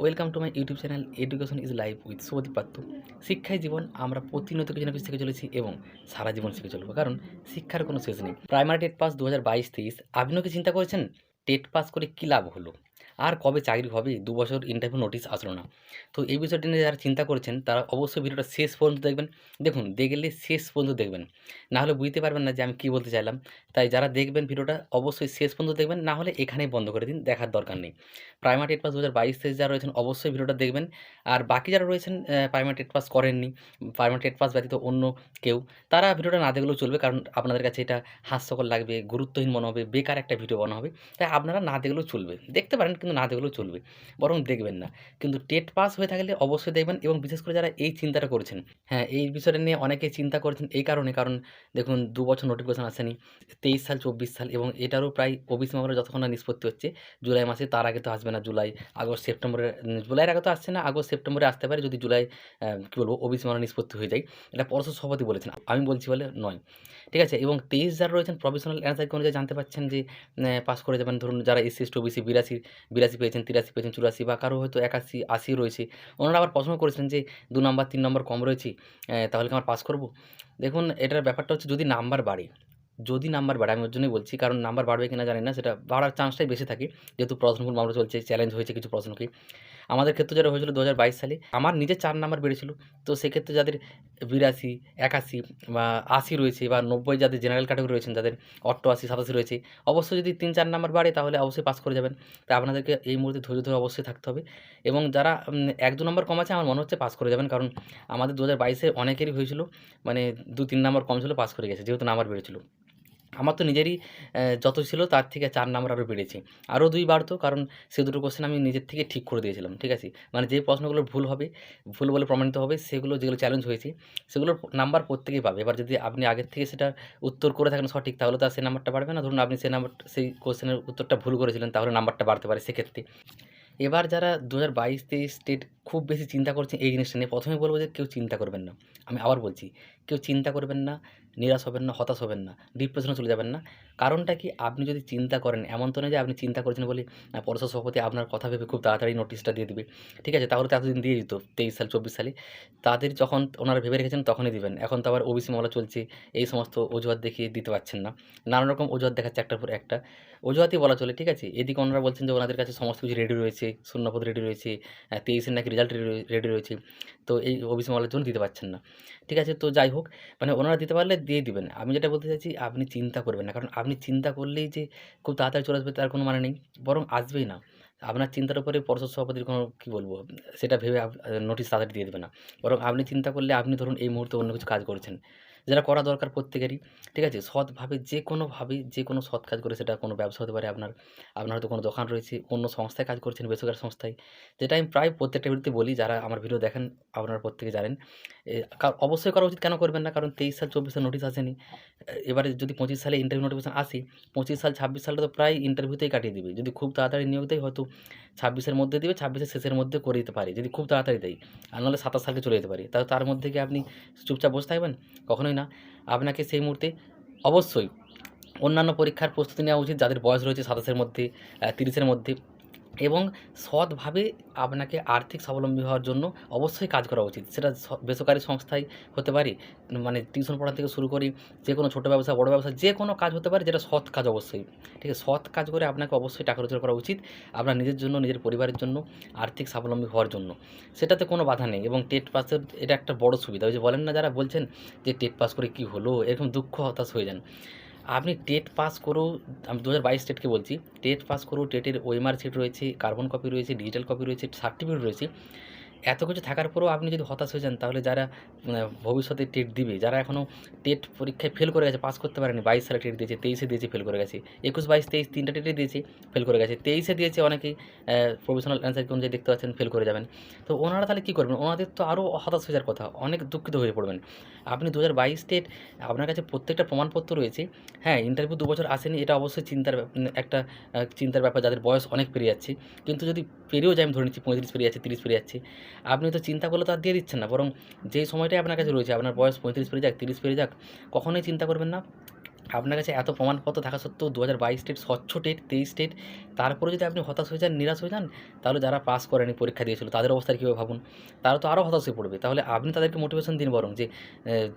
Welcome to my YouTube channel education is life with Subhadip Patra শিক্ষায় জীবন আমরা প্রতিনিয়ত কিছু না কিছু শিখে চলেছি এবং সারা জীবন শিখে চলবো, কারণ শিক্ষার কোনো শেষ নেই। প্রাইমারি টেট পাস দু হাজার বাইশ তেইশ আপনিও কি চিন্তা করেছেন? টেট পাস করে কী লাভ হলো? আর কবে চাকরি হবে দু বছর ইন্টারভিউ নোটিশ আসলো না। তো এই বিষয়টি নিয়ে যারা চিন্তা করছেন, তারা অবশ্যই ভিডিওটা শেষ পর্যন্ত দেখবেন। দেখুন, দেখলে শেষ পর্যন্ত দেখবেন। না হলে বুঝতে পারবেন না যে আমি কী বলতে চাইলাম। তাই যারা দেখবেন ভিডিওটা, অবশ্যই শেষ পর্যন্ত দেখবেন। না হলে এখানেই বন্ধ করে দিন, দেখার দরকার নেই। প্রাইমারি টেট পাস দু হাজার বাইশ যারা রয়েছেন, অবশ্যই ভিডিওটা দেখবেন। আর বাকি যারা রয়েছেন প্রাইমারি টেট পাস করেননি প্রাইমারি টেট পাস ব্যতীত অন্য কেউ, তারা ভিডিওটা না দেখলেও চলবে। কারণ আপনাদের কাছে এটা হাস্যকর লাগবে, গুরুত্বহীন মনে হবে, বেকার একটা ভিডিও বানা হবে। তাই আপনারা না দেখলেও চলবে। দেখতে পারেন কিন্তু না দেখলেও চলবে। বরং দেখবেন না। কিন্তু টেট পাস হয়ে থাকলে অবশ্যই দেখবেন এবং বিশেষ করে যারা এই চিন্তাটা করছেন হ্যাঁ এই বিষয়টা নিয়ে অনেকে চিন্তা করছেন এই কারণে। কারণ দেখুন, দু বছর নোটিফিকেশন আসেনি, তেইশ সাল, চব্বিশ সাল এবং এটারও প্রায় ওবিসি মামলা যতক্ষণ না নিষ্পত্তি হচ্ছে, জুলাই মাসে তার আগে তো আসবে না জুলাই, আগস্ট, সেপ্টেম্বরে, জুলাইয়ের আগে তো আসছে না, আগস্ট, সেপ্টেম্বরে আসতে পারে যদি জুলাই কী বলব ওবিসি মামলা নিষ্পত্তি হয়ে যায় এটা পরশু সভাপতি বলেছেন, আমি বলছি বলে নয়। ঠিক আছে? এবং তেইশ যারা রয়েছেন প্রফেশনাল অ্যান্সার অনুযায়ী জানতে পাচ্ছেন যে পাস করে যাবেন। ধরুন যারা এসসি এসটি ওবিসি বিরাশি বিরাশি পেয়েছেন, তিরাশি পেয়েছেন, চুরাশি বা কারও হয়তো একাশি আশি রয়েছে। ওনারা আবার প্রশ্ন করেছেন যে দু নম্বর, তিন নম্বর কম রয়েছে তাহলে কি আমার পাস করব? দেখুন, এটার ব্যাপারটা হচ্ছে যদি নাম্বার বাড়ে, যদি নাম্বার বাড়ে, আমি ওর জন্যই বলছি, কারণ নাম্বার বাড়বে কিনা জানি না, সেটা বাড়ার চান্সটাই বেশি থাকে, যেহেতু প্রশ্নগুলো মামলা চলছে চ্যালেঞ্জ হয়েছে কিছু প্রশ্নকে। আমাদের ক্ষেত্রে যেটা হয়েছিল দু হাজার বাইশ সালে, আমার নিজের চার নাম্বার বেড়েছিল। তো সেক্ষেত্রে যাদের বিরাশি, একাশি বা আশি রয়েছে বা নব্বই যাদের জেনারেল ক্যাটাগরি রয়েছেন, যাদের অষ্টআশি সাতাশি রয়েছে, অবশ্যই যদি তিন চার নাম্বার বাড়ে তাহলে অবশ্যই পাস করে যাবেন। তাই আপনাদেরকে এই মুহূর্তে ধৈর্য ধরে অবশ্যই থাকতে হবে। এবং যারা এক দু নম্বর কম আছে, আমার মনে হচ্ছে পাস করে যাবেন। কারণ আমাদের দু হাজার বাইশে অনেকেরই হয়েছিল মানে দু তিন নম্বর কম ছিল পাস করে গেছে, যেহেতু নাম্বার বেড়েছিল। আমার তো নিজেরই যত ছিল তার থেকে চার নাম্বার আরও বেড়েছে। আরও দুই বাড়তো কারণ সে দুটো কোশ্চেন আমি নিজের থেকে ঠিক করে দিয়েছিলাম, ঠিক আছে? মানে যে প্রশ্নগুলো ভুল হবে, ভুল বলে প্রমাণিত হবে, সেগুলো যেগুলো চ্যালেঞ্জ হয়েছে, সেগুলোর নাম্বার প্রত্যেকেই পাবে। এবার যদি আপনি আগের থেকে সেটা উত্তর করে থাকেন সঠিক, তাহলে তো আর সেই নাম্বারটা বাড়বে না। ধরুন আপনি সেই নাম্বার সেই কোশ্চেনের উত্তরটা ভুল করেছিলেন, তাহলে নাম্বারটা বাড়তে পারে সেক্ষেত্রে। এবার যারা দু হাজার বাইশ, তেইশ স্টেট খুব বেশি চিন্তা করছেন এই জিনিসটা নিয়ে প্রথমে বলব যে কেউ চিন্তা করবেন না। আমি আবার বলছি, কেউ চিন্তা করবেন না নিরাশ হবেন না হতাশ হবেন না ডিপ্রেশনে চলে যাবেন না। কারণটা কি? আপনি যদি চিন্তা করেন, এমন তো নয় যে আপনি চিন্তা করছেন বলে পরশু সভাপতি আপনার কথা ভেবে খুব তাড়াতাড়ি নোটিশটা দিয়ে দিবে। ঠিক আছে? তাহলে তো এতদিন দিয়ে দিত, তেইশ সাল, চব্বিশ সালে। তাদের যখন ওনারা ভেবে রেখেছেন, তখনই দিবেন। এখন তো আবার ওবিসি মামলা চলছে, এই সমস্ত অজুহাত দেখিয়ে দিতে পারছেন না। নানা রকম অজুহাত দেখাচ্ছে একটার পর একটা। অজুহাতই বলা চলে, ঠিক আছে? এদিকে ওনারা বলছেন যে, ওনাদের কাছে সমস্ত কিছু রেডি রয়েছে, শূন্যপদ রেডি রয়েছে তেইশের নাকি রেজাল্ট রেডি রয়েছে। তো এই ওবিসি মামলার জন্য দিতে পারছেন না। ঠিক আছে? তো যাই হোক মানে ওনারা দিতে পারলে দিয়ে দিবেন। আমি যেটা বলতে চাইছি, আপনি চিন্তা করবেন না। কারণ আপনি চিন্তা করলেই যে খুব তাড়াতাড়ি চলে আসবে তার কোনো মানে নেই। বরং আসবেই না। আপনার চিন্তার উপরে পর্ষদ সভাপতির কোনো কী বলব? সেটা ভেবে নোটিশ তাড়াতাড়ি দিয়ে দেবে না। বরং আপনি চিন্তা করলে আপনি ধরুন এই মুহূর্তে অন্য কিছু কাজ করছেন। যেটা করা দরকার প্রত্যেকেরই, ঠিক আছে? সৎভাবে যে কোনোভাবে যে কোনো সৎ কাজ করে সেটা কোনো ব্যবসা হতে পারে। আপনার আপনার হয়তো কোনো দোকান রয়েছে, অন্য সংস্থায় কাজ করছেন, বেসরকারি সংস্থায়। যেটা আমি প্রায় প্রত্যেকটা ভিডিওতে বলি, যারা আমার ভিডিও দেখেন, আপনারা প্রত্যেকে জানেন অবশ্যই করা উচিত কেন করবেন না? কারণ তেইশ সাল, চব্বিশ সাল নোটিশ আসেনি। এবারে যদি পঁচিশ সালে ইন্টারভিউ নোটিফিকেশন আসে, পঁচিশ সাল, ছাব্বিশ সালটা তো প্রায় ইন্টারভিউতেই কাটিয়ে দিবে। যদি খুব তাড়াতাড়ি নিয়োগ দেয়, হয়তো ছাব্বিশের মধ্যে দিবে ছাব্বিশের শেষের মধ্যে করে দিতে পারে। যদি খুব তাড়াতাড়ি দেয়, আর নাহলে সাতাশ সালকে চলে যেতে পারে। তার মধ্যে কি আপনি চুপচাপ বসে থাকবেন? কখনোই না। আপনাকে সেই মুহূর্তে অবশ্যই অন্যান্য পরীক্ষার প্রস্তুতি নেওয়া উচিত। যাদের বয়স রয়েছে সাতাশের মধ্যে তিরিশের মধ্যে। এবং সৎভাবে আপনাকে আর্থিক স্বাবলম্বী হওয়ার জন্য অবশ্যই কাজ করা উচিত। সেটা বেসরকারি সংস্থায় হতে পারে মানে টিউশন পড়া থেকে শুরু করি যে কোনো ছোটো ব্যবসা, বড় ব্যবসা, যে কোনো কাজ হতে পারে যেটা সৎ কাজ অবশ্যই। ঠিক আছে? সৎ কাজ করে আপনাকে অবশ্যই টাকা রোজগার করা উচিত আপনার নিজের জন্য, নিজের পরিবারের জন্য, আর্থিক স্বাবলম্বী হওয়ার জন্য। সেটাতে কোনো বাধা নেই এবং টেট পাসের এটা একটা বড় সুবিধা। ওই যে বলেন না যারা বলছেন যে টেট পাস করে কি হলো? এরকম দুঃখ হতাশ হয়ে যান। আপনি টেট পাস করেও, আমি দু হাজার বাইশ টেটকে বলছি, টেট পাস করেও টেটের ওয়েমার সিট রয়েছে, কার্বন কপি রয়েছে, ডিজিটাল কপি রয়েছে, সার্টিফিকেট রয়েছে এত কিছু থাকার পরেও আপনি যদি হতাশ হয়ে যান তাহলে যারা মানে, ভবিষ্যতে টেট দিবে যারা এখনও টেট পরীক্ষায় ফেল করে গেছে পাস করতে পারেনি বাইশ সালে টেট দিয়েছে তেইশে দিয়েছে ফেল করে গেছে একুশ বাইশ তেইশ তিনটা টেটে দিয়েছে ফেল করে গেছে তেইশে দিয়েছে অনেকেই প্রফেশনাল অ্যান্সার অনুযায়ী দেখতে পাচ্ছেন ফেল করে যাবেন। তো ওনারা তাহলে কী করবেন? ওনাদের তো আরও হতাশ হয়ে যাওয়ার কথা অনেক দুঃখিত হয়ে পড়বেন। আপনি দু হাজার বাইশ টেট আপনার কাছে প্রত্যেকটা প্রমাণপত্র রয়েছে হ্যাঁ ইন্টারভিউ দু বছর আসেনি এটা অবশ্যই চিন্তার একটা চিন্তার ব্যাপার যাদের বয়স অনেক পেরিয়ে যাচ্ছে কিন্তু যদি পেরিয়েও যায় আমি ধরে নিচ্ছি পঁয়ত্রিশ পেরিয়ে যাচ্ছে তিরিশ পেরিয়ে যাচ্ছে আপনি তো চিন্তা করলে তো আর দিয়ে দিচ্ছেন না। বরং যেই সময়টাই আপনার কাছে রয়েছে, আপনার বয়স পঁয়ত্রিশ পেরিয়ে যাক, তিরিশ পেরিয়ে যাক, কখনোই চিন্তা করবেন না। আপনার কাছে এত প্রমাণপত্র থাকা সত্ত্বেও দু হাজার বাইশ স্টেট স্বচ্ছ টেট, তেইশ স্টেট তারপরে যদি আপনি হতাশ হয়ে যান, নিরাশ হয়ে যান, তাহলে যারা পাস করেনি পরীক্ষা দিয়েছিল, তাদের অবস্থা কীভাবে ভাবুন? তারা তো আরও হতাশ হয়ে পড়বে। তাহলে আপনি তাদেরকে মোটিভেশন দিন বরং যে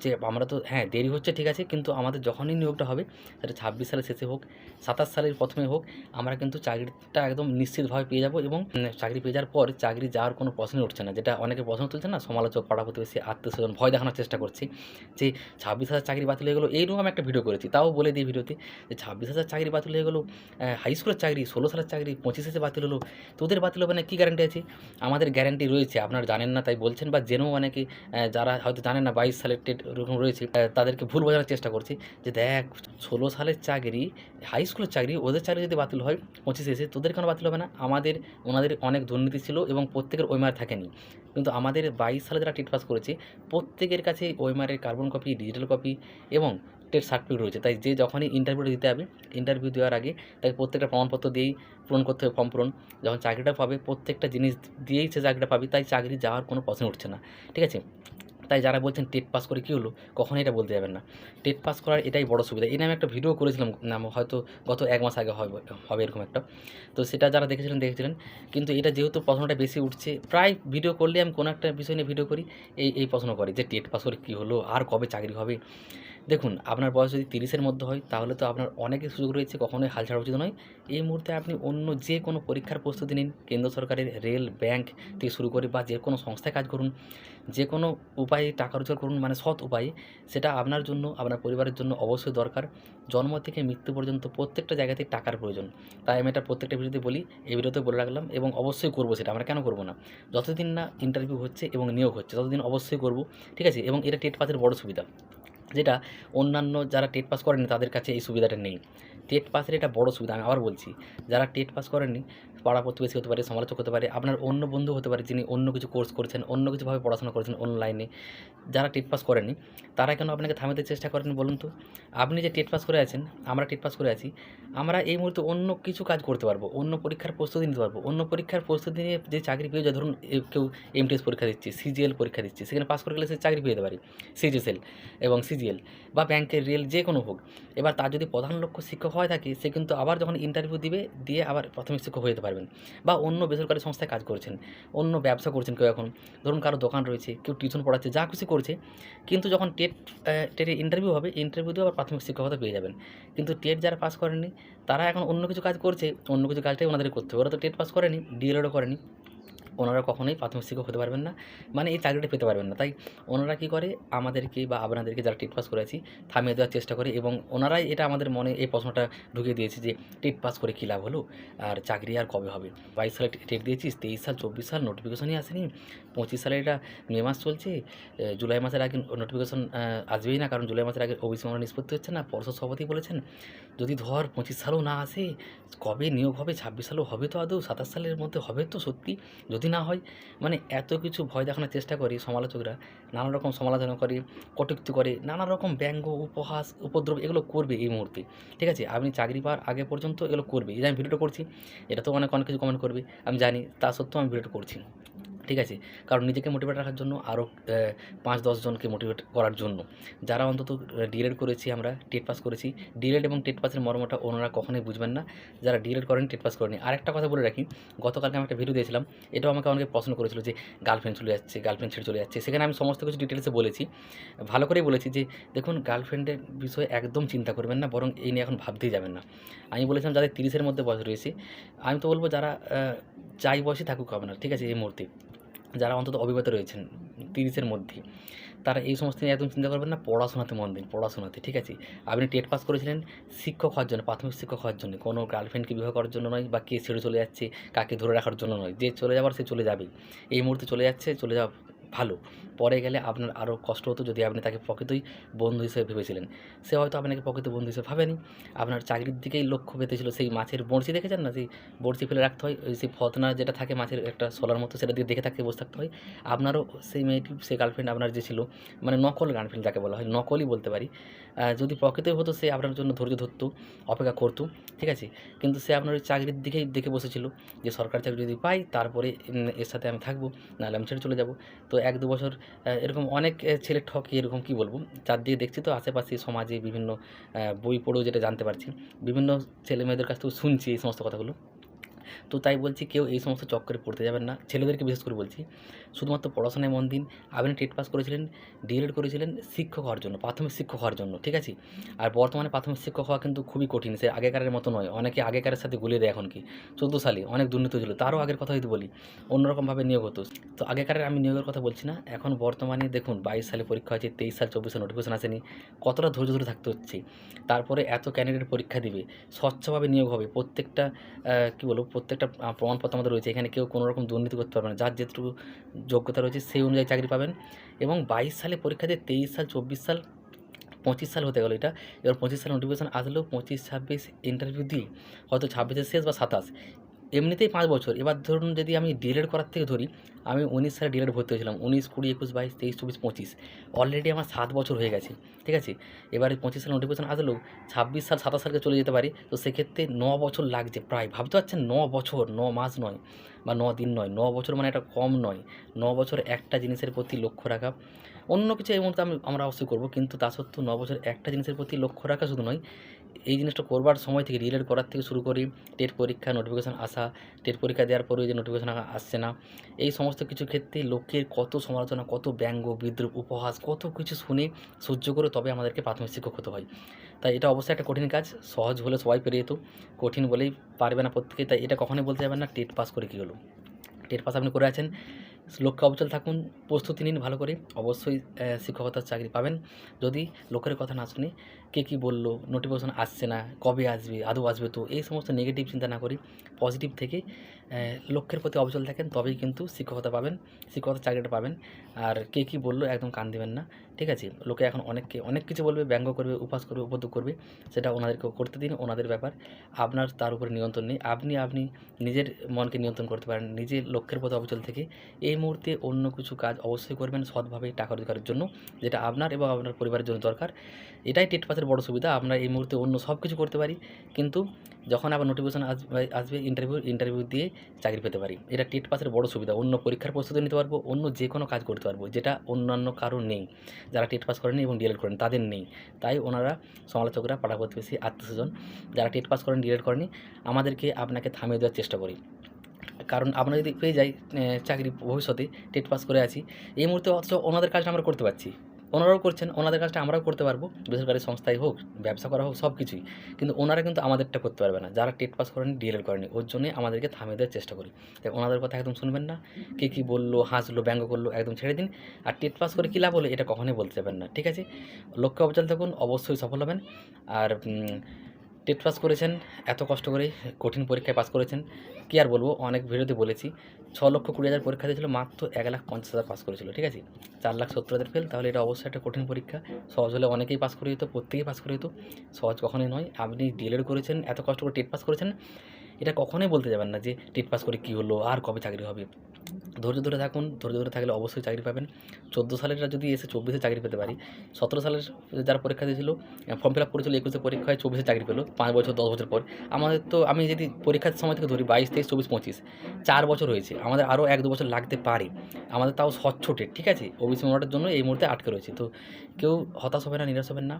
যে আমরা তো হ্যাঁ দেরি হচ্ছে, ঠিক আছে, কিন্তু আমাদের যখনই নিয়োগটা হবে, সেটা ছাব্বিশ সালের শেষে হোক, সাতাশ সালের প্রথমে হোক, আমরা কিন্তু চাকরিটা একদম নিশ্চিতভাবে পেয়ে যাব এবং চাকরি পেয়ে যাওয়ার পর চাকরি যাওয়ার কোনো প্রশ্নই উঠছে না। যেটা অনেকে প্রশ্ন তুলছে না, সমালোচক পাড়া প্রতিবেশী আত্মীয় স্বজন ভয় দেখানোর চেষ্টা করছি যে, ছাব্বিশ হাজার চাকরি বাতিল হয়ে গেলো, এইরকম একটা ভিডিও করেছি। তাও বলে দিই ভিডিওতে, যে ছাব্বিশ হাজার চাকরি বাতিল হয়ে গেলো হাই স্কুলের চাকরি, ষোলো সালের চাকরি, পঁচিশ হাজার বাতিল হলো। তোদের বাতিল হবে না, কী গ্যারান্টি আছে? আমাদের গ্যারান্টি রয়েছে, আপনারা জানেন না, তাই বলছেন বা জেনেও অনেকে যারা হয়তো জানেন না, বাইশ সালের টেট এরকম রয়েছে তাদেরকে ভুল বোঝানোর চেষ্টা করছি, যে দেখ, ষোলো সালের চাকরি হাই স্কুলের চাকরি, ওদের চাকরি যদি বাতিল হয়, পঁচিশে এসে তোদের কেন বাতিল হবে না? আমাদের, ওনাদের অনেক দুর্নীতি ছিল এবং প্রত্যেকের ওইমার থাকেনি। কিন্তু আমাদের বাইশ সালে যারা টেট পাস করেছে, প্রত্যেকের কাছে ওইমারের কার্বন কপি ডিজিটাল কপি এবং টেট সার্টিফিকেট রয়েছে। তাই যে যখনই ইন্টারভিউটা দিতে হবে ইন্টারভিউ দেওয়ার আগে তাকে প্রত্যেকটা প্রমাণপত্র দিয়েই পূরণ করতে হবে ফর্ম পূরণ। যখন চাকরিটা পাবে, প্রত্যেকটা জিনিস দিয়েই সে চাকরিটা পাবে, তাই চাকরি যাওয়ার কোনো প্রশ্ন উঠছে না। ঠিক আছে? তাই যারা বলছেন টেট পাস করে কী হলো, কখনোই এটা বলতে যাবেন না। টেট পাস করার এটাই বড় সুবিধা। এই আমি একটা ভিডিও করেছিলাম হয়তো গত এক মাস আগে হবে হবে এরকম একটা। তো সেটা যারা দেখেছিলেন দেখেছিলেন। কিন্তু এটা যেহেতু প্রশ্নটা বেশি উঠছে, প্রায় ভিডিও করলে আমি কোনো একটা বিষয় নিয়ে ভিডিও করি, এই এই প্রশ্ন করি যে টেট পাস করে কী হলো, আর কবে চাকরি হবে। দেখুন, আপনার বয়স যদি তিরিশের মধ্যে হয়, তাহলে তো আপনার অনেকই সুযোগ রয়েছে কখনোই হাল ছাড়া উচিত নয়। এই মুহূর্তে আপনি অন্য যে কোনো পরীক্ষার প্রস্তুতি নিন। কেন্দ্র সরকারের রেল, ব্যাংক থেকে শুরু করে বা যে কোনো সংস্থায় কাজ করুন। যে কোনো উপায়ে টাকা রোজগার করুন মানে সৎ উপায়ে। সেটা আপনার জন্য, আপনার পরিবারের জন্য অবশ্যই দরকার। জন্ম থেকে মৃত্যু পর্যন্ত প্রত্যেকটা জায়গাতেই টাকার প্রয়োজন। তাই আমি এটা প্রত্যেকটা ভিডিওতে বলি, এই ভিডিওতে বলে রাখলাম এবং অবশ্যই করব সেটা। আমরা কেন করব না? যতদিন না ইন্টারভিউ হচ্ছে এবং নিয়োগ হচ্ছে, ততদিন অবশ্যই করব, ঠিক আছে? এবং এটা টেট পাসের বড় সুবিধা। যেটা অন্যান্য যারা টেট পাস করেনি তাদের কাছে এই সুবিধাটা নেই। টেট পাসের এটা বড় সুবিধা, আমি আবার বলছি, যারা টেট পাস করেননি, পাড়া প্রতিবেশী হতে পারে, সমালোচক হতে পারে, আপনার অন্য বন্ধু হতে পারে, যিনি অন্য কিছু কোর্স করেছেন, অন্য কিছুভাবে পড়াশোনা করেছেন অনলাইনে যারা টেট পাস করেনি তারা কেন আপনাকে থামাতে চেষ্টা করেন বলুন তো? আপনি যে টেট পাস করে আছেন, আমরা টেট পাস করে আছি, আমরা এই মুহূর্তে অন্য কিছু কাজ করতে পারব, অন্য পরীক্ষার প্রস্তুতি নিতে পারব, অন্য পরীক্ষার প্রস্তুতি নিয়ে যে চাকরি পেয়ে যায় ধরুন কেউ এমটিএস পরীক্ষা দিচ্ছে সিজিএল পরীক্ষা দিচ্ছে, সেখানে পাস করে গেলে সে চাকরি পেয়ে যেতে পারে সিজিএসএল এবং সিজিএল বা ব্যাংকের রেল যে কোনো হোক, এবার তার যদি প্রধান লক্ষ্য শিক্ষক থাকে, সে কিন্তু আবার যখন ইন্টারভিউ দিবে, দিয়ে আবার প্রাথমিক শিক্ষক হয়ে যেতে পারবেন। বা অন্য বেসরকারি সংস্থায় কাজ করছেন, অন্য ব্যবসা করছেন কেউ এখন। ধরুন কারও দোকান রয়েছে, কেউ টিউশন পড়াচ্ছে, যা খুশি করছে, কিন্তু যখন টেট টেটের ইন্টারভিউ হবে ইন্টারভিউ দিয়ে আবার প্রাথমিক শিক্ষকতা পেয়ে যাবেন। কিন্তু টেট যারা পাস করেনি তারা এখন অন্য কিছু কাজ করছে, অন্য কিছু কাজটাই ওনাদের করতে হবে। ওরা তো টেট পাস করেনি ডিএলএডও করেনি। ওনারা কখনোই প্রাথমিক শিক্ষক হতে পারবেন না মানে এই চাকরিটা পেতে পারবেন না। তাই ওনারা কী করে, আমাদেরকে বা আপনাদেরকে যারা টিট পাস করেছি, থামিয়ে দেওয়ার চেষ্টা করে এবং ওনারাই এটা আমাদের মনে এই প্রশ্নটা ঢুকিয়ে দিয়েছে যে, টেট পাস করে কী লাভ হলো? আর চাকরি আর কবে হবে? বাইশ সালে টেট দিয়েছিস, তেইশ সাল, চব্বিশ সাল নোটিফিকেশনই আসেনি। পঁচিশ সালে এটা মে মাস চলছে জুলাই মাসের আগে নোটিফিকেশন আসবেই না। কারণ জুলাই মাসের আগে ওবিসি মামলা নিষ্পত্তি হচ্ছে না, পর্ষদ সভাপতি বলেছেন, যদি ধর পঁচিশ সালেও না আসে, কবে নিয়োগ হবে, ছাব্বিশ সালেও হবে তো আদৌ, সাতাশ সালের মধ্যে হবে তো সত্যি, যদি না হয় মানে এত কিছু ভয় দেখানোর চেষ্টা করি সমালোচকরা, নানা রকম সমালোচনা করে, কটূক্তি করে, নানা রকম ব্যঙ্গ, উপহাস, উপদ্রব, এগুলো করবে এই মুহূর্তে। ঠিক আছে, আপনি চাকরি পাওয়ার আগে পর্যন্ত এগুলো করবে, এই যে আমি ভিডিওটা করছি, এটা তো অনেক অনেক কিছু কমেন্ট করবে, আমি জানি, তা সত্ত্বেও আমি ভিডিওটা করছি ঠিক আছে? কারণ নিজেকে মোটিভেট রাখার জন্য আরও পাঁচ দশজনকে মোটিভেট করার জন্য। যারা অন্তত ডিএড করেছি আমরা, টেট পাস করেছি ডিএড এবং টেট পাসের মর্মটা ওনারা কখনোই বুঝবেন না। যারা ডিএড করেন, টেট পাস করেনি। আরেকটা কথা বলে রাখি, গতকালকে আমি একটা ভিডিও দিয়েছিলাম, এটাও আমাকে অনেকে প্রশ্ন করেছিল যে গার্লফ্রেন্ড চলে যাচ্ছে গার্লফ্রেন্ড ছেড়ে চলে যাচ্ছে। সেখানে আমি সমস্ত কিছু ডিটেলসে বলেছি। ভালো করেই বলেছি যে, দেখুন গার্লফ্রেন্ডের বিষয়ে একদম চিন্তা করবেন না, বরং এই নিয়ে এখন ভাবতেই যাবেন না। আমি বলেছিলাম, যাদের তিরিশের মধ্যে বয়স রয়েছে, আমি তো বলব যারা যাই বয়সে থাকুক আপনার, ঠিক আছে, এই মুহূর্তে। যারা অন্তত অবিবাহিত রয়েছেন, তিরিশের মধ্যে, তারা এই সমস্ত নিয়ে একদম চিন্তা করবেন না, পড়াশোনাতে মন দিন, পড়াশোনাতে, ঠিক আছে? আপনি টেট পাস করেছিলেন, শিক্ষক হওয়ার জন্য, প্রাথমিক শিক্ষক হওয়ার জন্য, কোনো গার্লফ্রেন্ডকে বিবাহ করার জন্য নয় বা কে ছেড়ে চলে যাচ্ছে, কাকে ধরে রাখার জন্য নয়, যে চলে যাবার সে চলে যাবে এই মুহূর্তে চলে যাচ্ছে, চলে যাওয়া ভালো। পরে গেলে আপনার আরও কষ্ট হতো যদি আপনি তাকে প্রকৃতই বন্ধু হিসেবে ভেবেছিলেন। সে হয়তো আপনাকে প্রকৃত বন্ধু হিসেবে ভাবেনি। আপনার চাকরির দিকেই লক্ষ্য পেতেছিল সেই মাছের বড়শি, দেখেছেন না? সেই বড়শি ফেলে রাখতে হয়, ওই সেই ফতনা যেটা থাকে মাছের একটা সোলার মতো সেটা দিয়ে দেখে থাকতে বসে থাকতে হয়। আপনারও সেই মেয়েটি, সেই গার্লফ্রেন্ড আপনার যে ছিল মানে নকল গার্লফ্রেন্ড যাকে বলা হয়, নকলই বলতে পারি। যদি প্রকৃতই হতো সে আপনার জন্য ধৈর্য ধরতো, অপেক্ষা করতো, ঠিক আছে? কিন্তু সে আপনার ওই চাকরির দিকেই দেখে বসেছিল যে, সরকারি চাকরি যদি পাই, তারপরে এর সাথে আমি থাকব, নাহলে আমি ছেড়ে চলে যাব। তো এক দু বছর এরকম অনেক ছেলে ঠকে এরকম কি বলব? চারদিকে দেখছি তো, আশেপাশে সমাজে বিভিন্ন বই পড়েও যেটা জানতে পারছি। বিভিন্ন ছেলেমেয়েদের কাছ থেকে শুনছি এই সমস্ত কথাগুলো। তো তাই বলছি কেউ এই সমস্ত চক্করে পড়তে যাবেন না। ছেলেদেরকে বিশেষ করে বলছি, শুধুমাত্র পড়াশোনায় মন দিন। আপনি টেট পাস করেছিলেন, ডিএলএড করেছিলেন, শিক্ষক হওয়ার জন্য, প্রাথমিক শিক্ষক হওয়ার জন্য, ঠিক আছে? আর বর্তমানে প্রাথমিক শিক্ষক হওয়া কিন্তু খুবই কঠিন, সে আগেকারের মতো নয়। অনেকে আগেকারের সাথে গুলিয়ে দেয় এখন কি? চোদ্দ সালে অনেক দুর্নীতি ছিল তারও আগের কথা যদি বলি, অন্যরকমভাবে নিয়োগ হতো। তো আগেকারের আমি নিয়োগের কথা বলছি না, এখন বর্তমানে দেখুন, বাইশ সালে পরীক্ষা হয়েছে, তেইশ সাল, চব্বিশ সাল নোটিফিকেশন আসেনি। কতটা ধৈর্য ধরে থাকতে হচ্ছে? তারপরে এত ক্যান্ডিডেট পরীক্ষা দিবে, স্বচ্ছভাবে নিয়োগ হবে, প্রত্যেকটা কী বলব, প্রত্যেকটা আহ, প্রমাণপত্র আমাদের রয়েছে। এখানে কেউ কোনো রকম দুর্নীতি করতে পারবে না। যার যেটুকু যোগ্যতা রয়েছে সেই অনুযায়ী চাকরি পাবেন। এবং বাইশ সালে পরীক্ষা দিয়ে তেইশ সাল চব্বিশ সাল পঁচিশ সাল হতে গেলো এটা। এবার পঁচিশ সাল নোটিফিকেশান আসলেও পঁচিশ ছাব্বিশ ইন্টারভিউ দিয়ে হয়তো ছাব্বিশের শেষ বা সাতাশ। এমনিতেই পাঁচ বছর। এবার ধরুন যদি আমি ডিলেট করার থেকে ধরি, আমি উনিশ সালে ডিলেট ভর্তি হয়েছিলাম, উনিশ, কুড়ি, একুশ, বাইশ, তেইশ, চব্বিশ, পঁচিশ। অলরেডি আমার সাত বছর হয়ে গেছে, ঠিক আছে? এবারে পঁচিশ সাল নোটিফিকেশন আসলেও ছাব্বিশ সাল, সাতাশ সালকে চলে যেতে পারি, তো সেক্ষেত্রে ন বছর লাগছে প্রায়। ভাবতে পারছেন, ন বছর, ন মাস নয় বা ন দিন নয়, ন বছর মানে এটা কম নয়। ন বছর একটা জিনিসের প্রতি লক্ষ্য রাখা। অন্য কিছু এই মুহূর্তে আমি, আমরা অবশ্যই করব, কিন্তু তা সত্ত্বেও ন বছর একটা জিনিসের প্রতি লক্ষ্য রাখা শুধু নয় এই জিনিসটা করবার সময় থেকে রিলেট করার থেকে শুরু করি। টেট পরীক্ষা নোটিফিকেশান আসা, টেট পরীক্ষা দেওয়ার পরেও যে নোটিফিকেশান আসছে না। এই সমস্ত কিছু ক্ষেত্রে লোকের কত সমালোচনা, কত ব্যঙ্গ, বিদ্রুপ, উপহাস, কত কিছু শুনে সহ্য করে তবে আমাদেরকে প্রাথমিক শিক্ষক হতে হয়। তাই এটা অবশ্যই একটা কঠিন কাজ, সহজ হলে সবাই পেরে যেত, কঠিন বলেই পারবে না প্রত্যেকে তাই এটা কখনোই বলতে যাবেন না, টেট পাস করে কী হলো? টেট পাস আপনি করে আছেন লক্ষ্যে অবচল থাকুন, প্রস্তুতি নিন ভালো করে। অবশ্যই শিক্ষকতার চাকরি পাবেন। যদি লোকের কথা না শুনি, কে কী বলল নোটিফিকেশন আসছে না, কবে আসবে, আদৌ আসবে তো, এই সমস্ত নেগেটিভ চিন্তা না করি পজিটিভ থেকে লক্ষ্যের প্রতি অবচল থাকেন, তবেই কিন্তু শিক্ষকতা পাবেন, শিক্ষকতার চাকরিটা পাবেন। আর কে কী বলল, একদম কান দেবেন না। ঠিক আছে? লোকে এখন অনেককে, অনেক কিছু বলবে, ব্যঙ্গ করবে উপাস করবে, উপদ্রব করবে, সেটা ওনাদেরকে করতে দিন, ওনাদের ব্যাপার। আপনার তার উপরে নিয়ন্ত্রণ নেই। আপনি আপনি নিজের মনকে নিয়ন্ত্রণ করতে পারেন, নিজের লক্ষ্যের পথে অবচল থেকে। এই মুহূর্তে অন্য কিছু কাজ অবশ্যই করবেন সৎভাবে টাকা রোজগারের জন্য, যেটা আপনার এবং আপনার পরিবারের জন্য দরকার। এটাই টেট পাসের বড় সুবিধা, আমরা এই মুহূর্তে অন্য সব কিছু করতে পারি। কিন্তু যখন আবার নোটিফিকেশন আসবে আসবে ইন্টারভিউ ইন্টারভিউ দিয়ে চাকরি পেতে পারি। এটা টেট পাসের বড় সুবিধা। অন্য পরীক্ষার প্রস্তুতি নিতে পারব, অন্য যে কোনো কাজ করতে পারব, যেটা অন্যান্য কারও নেই। যারা টেট পাস করেনি এবং ডিএলএড করেন তাদের নেই। তাই ওনারা সমালোচকরা পাড়া প্রতিবেশী আত্মীয়স্বজন, যারা টেট পাস করেন ডিএলএড করেনি আমাদেরকে আপনাকে থামিয়ে দেওয়ার চেষ্টা করি। কারণ আমরা যদি পেয়ে যাই চাকরি ভবিষ্যতে, টেট পাস করে আছি, এই মুহূর্তে অথচ ওনাদের কাজটা আমরা করতে পারছি। ওনারাও করছেন, ওনাদের কাজটা আমরাও করতে পারব, বেসরকারি সংস্থায় হোক, ব্যবসা করা হোক, সব কিছুই। কিন্তু ওনারা কিন্তু আমাদেরটা করতে পারবে না। যারা টেট পাস করেনি, ডিএলএড করেনি, ওর জন্যই আমাদেরকে থামিয়ে দেওয়ার চেষ্টা করি। তাই ওনাদের কথা একদম শুনবেন না। কে কী বলল, হাসলো, ব্যঙ্গ করল, একদম ছেড়ে দিন। আর টেট পাস করে কী লাভ হলো, এটা কখনোই বলতে পারবেন না, ঠিক আছে? লক্ষ্য অবচাল থাকুন, অবশ্যই সফল হবেন। আর টেট পাস করেছেন, এত কষ্ট করে কঠিন পরীক্ষায় পাস করেছেন, কী আর বলব, অনেক ভিডিওতে বলেছি, ছ লক্ষ কুড়ি হাজার পরীক্ষা দিয়েছিল, মাত্র এক লাখ পঞ্চাশ হাজার পাস করেছিল, ঠিক আছে? চার লাখ সত্তর হাজার ফেল তাহলে এটা অবশ্যই একটা কঠিন পরীক্ষা, সহজ হলে অনেকেই পাস করে দিত প্রত্যেকেই পাস করে দিত সহজ কখনোই নয়, আপনি ডিএলএড করেছেন, এত কষ্ট করে টেট পাস করেছেন, এটা কখনোই বলতে যাবেন না যে টেট পাস করে কী হলো, আর কবে চাকরি হবে ধৈর্য ধরে থাকুন, ধৈর্য ধরে থাকলে অবশ্যই চাকরি পাবেন। চোদ্দ সালেরটা যদি এসে চব্বিশে চাকরি পেতে পারি, সতেরো সালের যারা পরীক্ষা দিয়েছিল ফর্ম ফিল আপ করেছিল একুশে পরীক্ষায় চব্বিশে চাকরি পেল, পাঁচ বছর, দশ বছর পর। আমাদের তো, আমি যদি পরীক্ষার সময় থেকে ধরি, বাইশ, তেইশ, চব্বিশ, পঁচিশ, চার বছর হয়েছে। আমাদের আরও এক, দু বছর লাগতে পারে। আমাদের তাও স্বচ্ছ টেট, ঠিক আছে? ওবিসি মোড়াটার জন্য এই মুহূর্তে আটকে রয়েছে। তো কেউ হতাশ হবে না, নিরাশ হবেন না।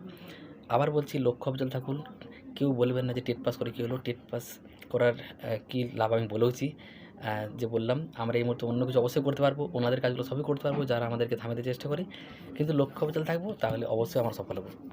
আবার বলছি, লক্ষ্য অবচল থাকুন। কেউ বলবেন না যে টেট পাস করে কী হলো। টেট পাস করার কী লাভ আমি বলেওছি। যে বললাম, আমরা এই মুহূর্তে অন্য কিছু অবশ্যই করতে পারব, ওনাদের কাজগুলো সবই করতে পারব, যারা আমাদেরকে থামাতে চেষ্টা করে। কিন্তু লক্ষ্য অবচল থাকব, তাহলে অবশ্যই আমরা সফল হব।